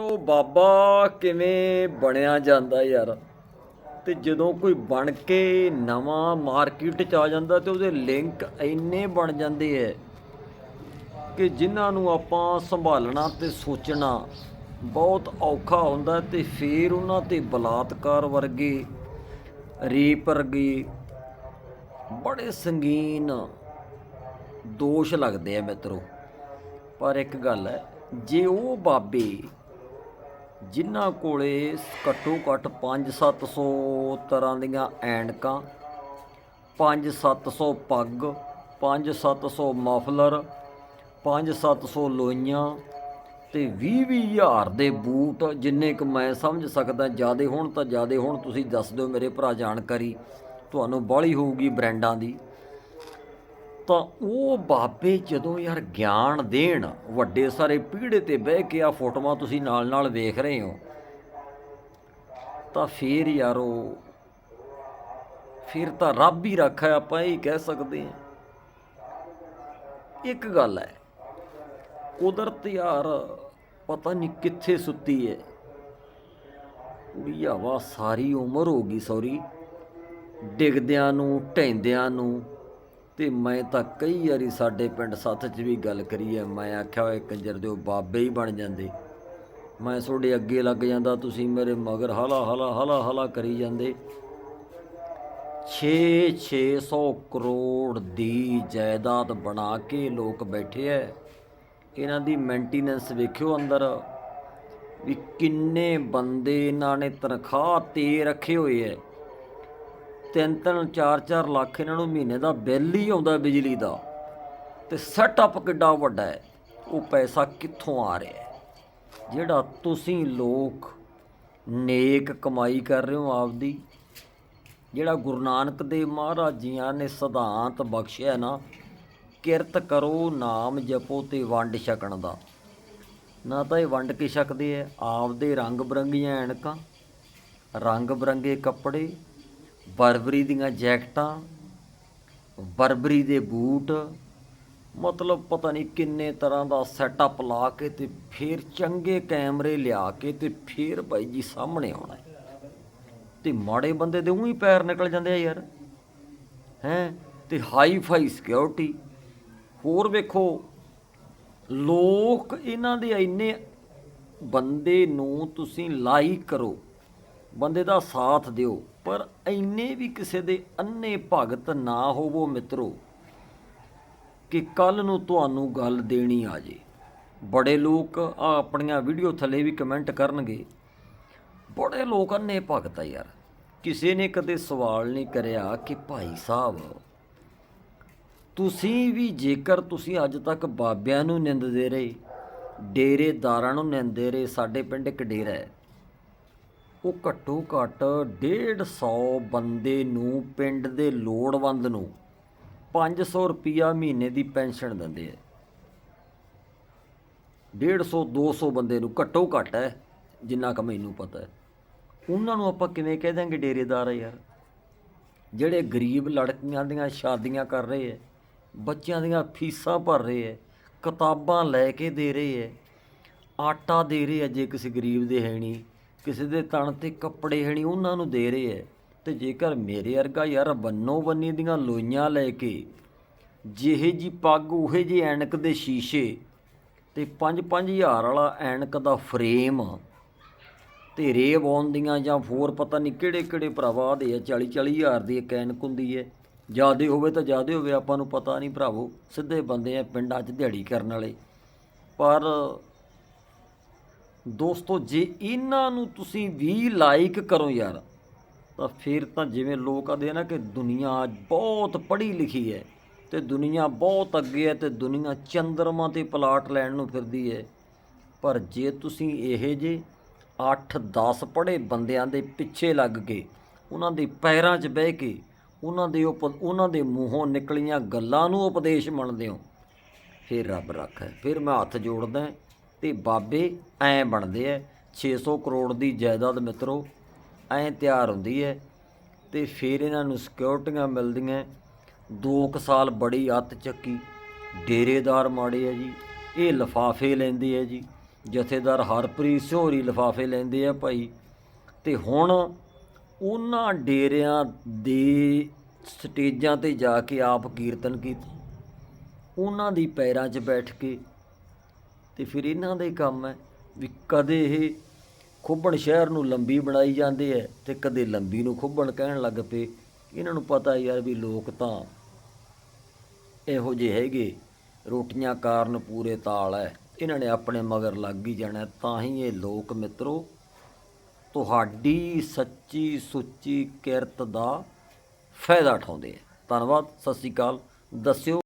ਉਹ ਬਾਬਾ ਕਿਵੇਂ ਬਣਿਆ ਜਾਂਦਾ ਯਾਰ? ਤੇ ਜਦੋਂ ਕੋਈ ਬਣ ਕੇ ਨਵਾਂ ਮਾਰਕੀਟ ਚ ਆ ਜਾਂਦਾ ਤੇ ਉਹਦੇ ਲਿੰਕ ਇੰਨੇ ਬਣ ਜਾਂਦੇ ਐ ਕਿ ਜਿਨ੍ਹਾਂ ਨੂੰ ਆਪਾਂ ਸੰਭਾਲਣਾ ਤੇ ਸੋਚਣਾ ਬਹੁਤ ਔਖਾ ਹੁੰਦਾ ਤੇ ਫਿਰ ਉਹਨਾਂ ਤੇ ਬਲਾਤਕਾਰ ਵਰਗੇ, ਰੇਪ ਵਰਗੇ ਬੜੇ ਸੰਗੀਨ ਦੋਸ਼ ਲੱਗਦੇ ਆ ਮਿੱਤਰੋ। ਪਰ ਇੱਕ ਗੱਲ ਹੈ ਜੇ ਉਹ ਬਾਬੇ ਜਿਨ੍ਹਾਂ ਕੋਲੇ ਘੱਟੋ ਘੱਟ 5-700 ਤਰ੍ਹਾਂ ਦੀਆਂ ਐਨਕਾਂ 5-700 ਪੱਗ 5-700 ਮਫਲਰ 5-700 ਲੋਈਆਂ ਤੇ 20-20 ਹਜ਼ਾਰ ਦੇ ਬੂਟ ਜਿੰਨੇ ਕੁ ਮੈਂ ਸਮਝ ਸਕਦਾ ਜਿਆਦੇ ਹੋਣ ਤਾਂ ਜਿਆਦੇ ਹੋਣ, ਤੁਸੀਂ ਦੱਸ ਦਿਓ ਮੇਰੇ ਭਰਾ ਜਾਣਕਾਰੀ। ਤੁਹਾਨੂੰ ਬਾਹਲੀ ਹੋਊਗੀ ਬ੍ਰਾਂਡਾਂ ਦੀ। ਤਾਂ ਉਹ ਬਾਬੇ ਜਦੋਂ ਯਾਰ ਗਿਆਨ ਦੇਣ, ਵੱਡੇ ਸਾਰੇ ਪੀੜੇ ਤੇ ਬਹਿ ਕੇ ਆ ਫੋਟੋਆਂ ਤੁਸੀਂ ਨਾਲ ਨਾਲ ਵੇਖ ਰਹੇ ਹੋ, ਤਾਂ ਫੇਰ ਯਾਰੋ, ਫਿਰ ਤਾਂ ਰੱਬ ਹੀ ਰੱਖਾ ਆਪਾਂ ਇਹ ਕਹਿ ਸਕਦੇ ਹਾਂ। ਇੱਕ ਗੱਲ ਹੈ, ਕੁਦਰਤ ਯਾਰ ਪਤਾ ਨਹੀਂ ਕਿੱਥੇ ਸੁੱਤੀ ਹੈ। ਕੁੜੀ ਹਵਾ ਸਾਰੀ ਉਮਰ ਹੋ ਗਈ ਸੌਰੀ, ਡਿੱਗਦਿਆਂ ਨੂੰ ਢੈਂਦਿਆਂ ਨੂੰ ਤੇ ਮੈਂ ਤਾਂ ਕਈ ਵਾਰੀ ਸਾਡੇ ਪਿੰਡ ਸੱਥ 'ਚ ਵੀ ਗੱਲ ਕਰੀ ਐ। ਮੈਂ ਆਖਿਆ ਹੋਏ ਕੰਜਰ ਦਿਓ, ਬਾਬੇ ਹੀ ਬਣ ਜਾਂਦੇ। ਮੈਂ ਤੁਹਾਡੇ ਅੱਗੇ ਲੱਗ ਜਾਂਦਾ, ਤੁਸੀਂ ਮੇਰੇ ਮਗਰ ਹਲਾ ਹਲਾ ਹਲਾ ਹਲਾ ਕਰੀ ਜਾਂਦੇ। 6 600 ਕਰੋੜ ਦੀ ਜਾਇਦਾਦ ਬਣਾ ਕੇ ਲੋਕ ਬੈਠੇ ਐ। ਇਹਨਾਂ ਦੀ ਮੇਨਟੇਨੈਂਸ ਵੇਖਿਓ ਅੰਦਰ ਵੀ ਕਿੰਨੇ ਬੰਦੇ ਇਹਨਾਂ ਨੇ ਤਨਖਾਹ ਤੇ ਰੱਖੇ ਹੋਏ ਐ। ਤਿੰਨ ਤਿੰਨ ਚਾਰ ਚਾਰ ਲੱਖ ਇਹਨਾਂ ਨੂੰ ਮਹੀਨੇ ਦਾ ਬਿੱਲ ਹੀ ਆਉਂਦਾ ਬਿਜਲੀ ਦਾ। ਤੇ ਸੈਟਅਪ ਕਿੱਡਾ ਵੱਡਾ ਹੈ, ਉਹ ਪੈਸਾ ਕਿੱਥੋਂ ਆ ਰਿਹਾ ਜਿਹੜਾ ਤੁਸੀਂ ਲੋਕ ਨੇਕ ਕਮਾਈ ਕਰ ਰਹੇ ਹੋ ਆਪਦੀ, ਜਿਹੜਾ ਗੁਰੂ ਨਾਨਕ ਦੇਵ ਮਹਾਰਾਜ ਜੀਆਂ ਨੇ ਸਿਧਾਂਤ ਬਖਸ਼ਿਆ ਨਾ, ਕਿਰਤ ਕਰੋ, ਨਾਮ ਜਪੋ ਤੇ ਵੰਡ ਛਕਣ ਦਾ। ਨਾ ਤਾਂ ਇਹ ਵੰਡ ਕੇ ਛਕਦੇ ਐ ਆਪਦੇ ਰੰਗ ਬਰੰਗੀਆਂ ਐਣਕਾਂ ਰੰਗ ਬਰੰਗੇ ਕੱਪੜੇ ਬਰਬਰੀ ਦੀਆਂ ਜੈਕਟਾਂ, ਬਰਬਰੀ ਦੇ ਬੂਟ, ਮਤਲਬ ਪਤਾ ਨਹੀਂ ਕਿੰਨੇ ਤਰ੍ਹਾਂ ਦਾ ਸੈਟਅਪ ਲਾ ਕੇ ਤੇ ਫਿਰ ਚੰਗੇ ਕੈਮਰੇ ਲਿਆ ਕੇ ਤੇ ਫਿਰ ਬਾਈ ਜੀ ਸਾਹਮਣੇ ਆਉਣਾ ਹੈ। ਤੇ ਮਾੜੇ ਬੰਦੇ ਦੇ ਉਹੀ ਪੈਰ ਨਿਕਲ ਜਾਂਦੇ ਆ ਯਾਰ, ਹੈ? ਤੇ ਹਾਈ ਫਾਈ ਸਿਕਿਉਰਿਟੀ ਹੋਰ ਵੇਖੋ, ਲੋਕ ਇਹਨਾਂ ਦੇ ਇੰਨੇ ਬੰਦੇ ਨੂੰ ਤੁਸੀਂ ਲਾਈਕ ਕਰੋ, ਬੰਦੇ ਦਾ ਸਾਥ ਦਿਓ। ਪਰ ਇੰਨੇ ਵੀ ਕਿਸੇ ਦੇ ਅੰਨੇ ਭਗਤ ਨਾ ਹੋਵੋ ਮਿੱਤਰੋ ਕਿ ਕੱਲ ਨੂੰ ਤੁਹਾਨੂੰ ਗੱਲ ਦੇਣੀ ਆ ਜੇ। ਬੜੇ ਲੋਕ ਆ ਆਪਣੀਆਂ ਵੀਡੀਓ ਥੱਲੇ ਵੀ ਕਮੈਂਟ ਕਰਨਗੇ। ਬੜੇ ਲੋਕ ਅੰਨੇ ਭਗਤ ਆ ਯਾਰ। ਕਿਸੇ ਨੇ ਕਦੇ ਸਵਾਲ ਨਹੀਂ ਕਰਿਆ ਕਿ ਭਾਈ ਸਾਹਿਬ, ਤੁਸੀਂ ਵੀ ਜੇਕਰ ਤੁਸੀਂ ਅੱਜ ਤੱਕ ਬਾਬਿਆਂ ਨੂੰ ਨਿੰਦਦੇ ਰਹੇ, ਡੇਰੇਦਾਰਾਂ ਨੂੰ ਨਿੰਦਦੇ ਰਹੇ, ਸਾਡੇ ਪਿੰਡ ਇੱਕ ਡੇਰਾ ਹੈ। ਉਹ ਘੱਟੋ ਘੱਟ 150 ਬੰਦੇ ਨੂੰ ਪਿੰਡ ਦੇ ਲੋੜਵੰਦ ਨੂੰ 500 ਰੁਪਿਆ ਮਹੀਨੇ ਦੀ ਪੈਨਸ਼ਨ ਦਿੰਦੇ ਐ 150 200 ਬੰਦੇ ਨੂੰ ਘੱਟੋ ਘੱਟ ਹੈ, ਜਿੰਨਾ ਕੁ ਮੈਨੂੰ ਪਤਾ ਹੈ। ਉਹਨਾਂ ਨੂੰ ਆਪਾਂ ਕਿਵੇਂ ਕਹਿ ਦਾਂਗੇ ਡੇਰੇਦਾਰ ਆ ਯਾਰ? ਜਿਹੜੇ ਗਰੀਬ ਲੜਕੀਆਂ ਦੀਆਂ ਸ਼ਾਦੀਆਂ ਕਰ ਰਹੇ ਐ ਬੱਚਿਆਂ ਦੀਆਂ ਫੀਸਾਂ ਭਰ ਰਹੇ ਐ ਕਿਤਾਬਾਂ ਲੈ ਕੇ ਦੇ ਰਹੇ ਐ ਆਟਾ ਦੇ ਰਹੇ ਐ ਜੇ ਕਿਸੇ ਗਰੀਬ ਦੇ ਹੈ ਨਹੀਂ। ਕਿਸੇ ਦੇ ਤਣ ਤੇ ਕੱਪੜੇ ਹੈ ਨਹੀਂ ਉਹਨਾਂ ਨੂੰ ਦੇ ਰਹੇ ਐ ਤੇ ਜੇਕਰ ਮੇਰੇ ਵਰਗਾ ਯਾਰ ਬੰਨੋ ਬੰਨੀ ਦੀਆਂ ਲੋਈਆਂ ਲੈ ਕੇ, ਜਿਹੇ ਜੀ ਪੱਗ, ਉਹੇ ਜੀ ਐਨਕ ਦੇ ਸ਼ੀਸ਼ੇ, ਤੇ 5-5000 ਵਾਲਾ ਐਨਕ ਦਾ ਫਰੇਮ ਤੇ ਰੇਵ ਦੀਆਂ ਜਾਂ ਫੋਰ ਪਤਾ ਨਹੀਂ ਕਿਹੜੇ ਕਿਹੜੇ ਭਰਾਵਾ ਦੇ ਆ 40-40 ਹਜ਼ਾਰ ਦੀ ਇੱਕ ਐਨਕ ਹੁੰਦੀ ਹੈ। ਜਿਆਦੇ ਹੋਵੇ ਤਾਂ ਜਿਆਦੇ ਹੋਵੇ, ਆਪਾਂ ਨੂੰ ਪਤਾ ਨਹੀਂ ਭਰਾਵੋ, ਸਿੱਧੇ ਬੰਦੇ ਆ ਪਿੰਡਾਂ 'ਚ ਦਿਹਾੜੀ ਕਰਨ ਵਾਲੇ। ਪਰ ਦੋਸਤੋ, ਜੇ ਇਹਨਾਂ ਨੂੰ ਤੁਸੀਂ ਵੀ ਲਾਈਕ ਕਰੋ ਯਾਰ, ਤਾਂ ਫਿਰ ਤਾਂ ਜਿਵੇਂ ਲੋਕ ਆਦੇ ਨਾ ਕਿ ਦੁਨੀਆ ਬਹੁਤ ਪੜ੍ਹੀ ਲਿਖੀ ਹੈ ਤੇ ਦੁਨੀਆ ਬਹੁਤ ਅੱਗੇ ਹੈ ਤੇ ਦੁਨੀਆ ਚੰਦਰਮਾ ਤੇ ਪਲਾਟ ਲੈਣ ਨੂੰ ਫਿਰਦੀ ਹੈ। ਪਰ ਜੇ ਤੁਸੀਂ ਇਹ ਜੇ 8-10 ਪੜ੍ਹੇ ਬੰਦਿਆਂ ਦੇ ਪਿੱਛੇ ਲੱਗ ਕੇ, ਉਹਨਾਂ ਦੇ ਪੈਰਾਂ 'ਚ ਬਹਿ ਕੇ, ਉਹਨਾਂ ਦੇ ਉਪ, ਉਹਨਾਂ ਦੇ ਮੂੰਹੋਂ ਨਿਕਲੀਆਂ ਗੱਲਾਂ ਨੂੰ ਉਪਦੇਸ਼ ਮੰਨਦੇ ਹੋ, ਫਿਰ ਰੱਬ ਰੱਖੇ, ਫਿਰ ਮੈਂ ਹੱਥ ਜੋੜਦਾ ਤੇ ਬਾਬੇ ਐਂ ਬਣਦੇ ਐ। 600 ਕਰੋੜ ਦੀ ਜਾਇਦਾਦ ਮਿੱਤਰੋ, ਐਂ ਤਿਆਰ ਹੁੰਦੀ ਐ ਤੇ ਫਿਰ ਇਹਨਾਂ ਨੂੰ ਸਿਕਿਉਰਟੀਆਂ ਮਿਲਦੀਆਂ 2 ਸਾਲ ਬੜੀ ਅੱਤ ਚੱਕੀ। ਡੇਰੇਦਾਰ ਮਾੜੇ ਆ ਜੀ। ਇਹ ਲਫਾਫੇ ਲੈਂਦੇ ਆ ਜੀ। ਜਥੇਦਾਰ ਹਰਪ੍ਰੀਤ ਸਿੰਘ ਹੋਰੀ ਲਿਫਾਫੇ ਲੈਂਦੇ ਆ ਭਾਈ। ਤੇ ਹੁਣ ਉਹਨਾਂ ਡੇਰਿਆਂ ਦੇ ਸਟੇਜਾਂ ਤੇ ਜਾ ਕੇ ਆਪ ਕੀਰਤਨ ਕੀਤਾ। ਉਹਨਾਂ ਦੀ ਪੈਰਾਂ 'ਚ ਬੈਠ ਕੇ ਤੇ ਫਿਰ ਇਹਨਾਂ ਦਾ ਹੀ ਕੰਮ ਹੈ ਵੀ ਕਦੇ ਇਹ ਖੁੱਬਣ ਸ਼ਹਿਰ ਨੂੰ ਲੰਬੀ ਬਣਾਈ ਜਾਂਦੇ ਐ ਤੇ ਕਦੇ ਲੰਬੀ ਨੂੰ ਖੁੱਬਣ ਕਹਿਣ ਲੱਗ ਪਏ। ਇਹਨਾਂ ਨੂੰ ਪਤਾ ਯਾਰ ਵੀ ਲੋਕ ਤਾਂ ਇਹੋ ਜਿਹੇ ਹੈਗੇ, ਰੋਟੀਆਂ ਕਾਰਨ ਪੂਰੇ ਤਾਲ ਹੈ। ਇਹਨਾਂ ਨੇ ਆਪਣੇ ਮਗਰ ਲੱਗ ਹੀ ਜਾਣਾ, ਤਾਂ ਹੀ ਇਹ ਲੋਕ ਮਿੱਤਰੋ, ਤੁਹਾਡੀ ਸੱਚੀ ਸੁੱਚੀ ਕਿਰਤ ਦਾ ਫਾਇਦਾ ਉਠਾਉਂਦੇ ਆ ਧੰਨਵਾਦ, ਸਤਿ ਸ੍ਰੀ ਅਕਾਲ, ਦੱਸਿਓ।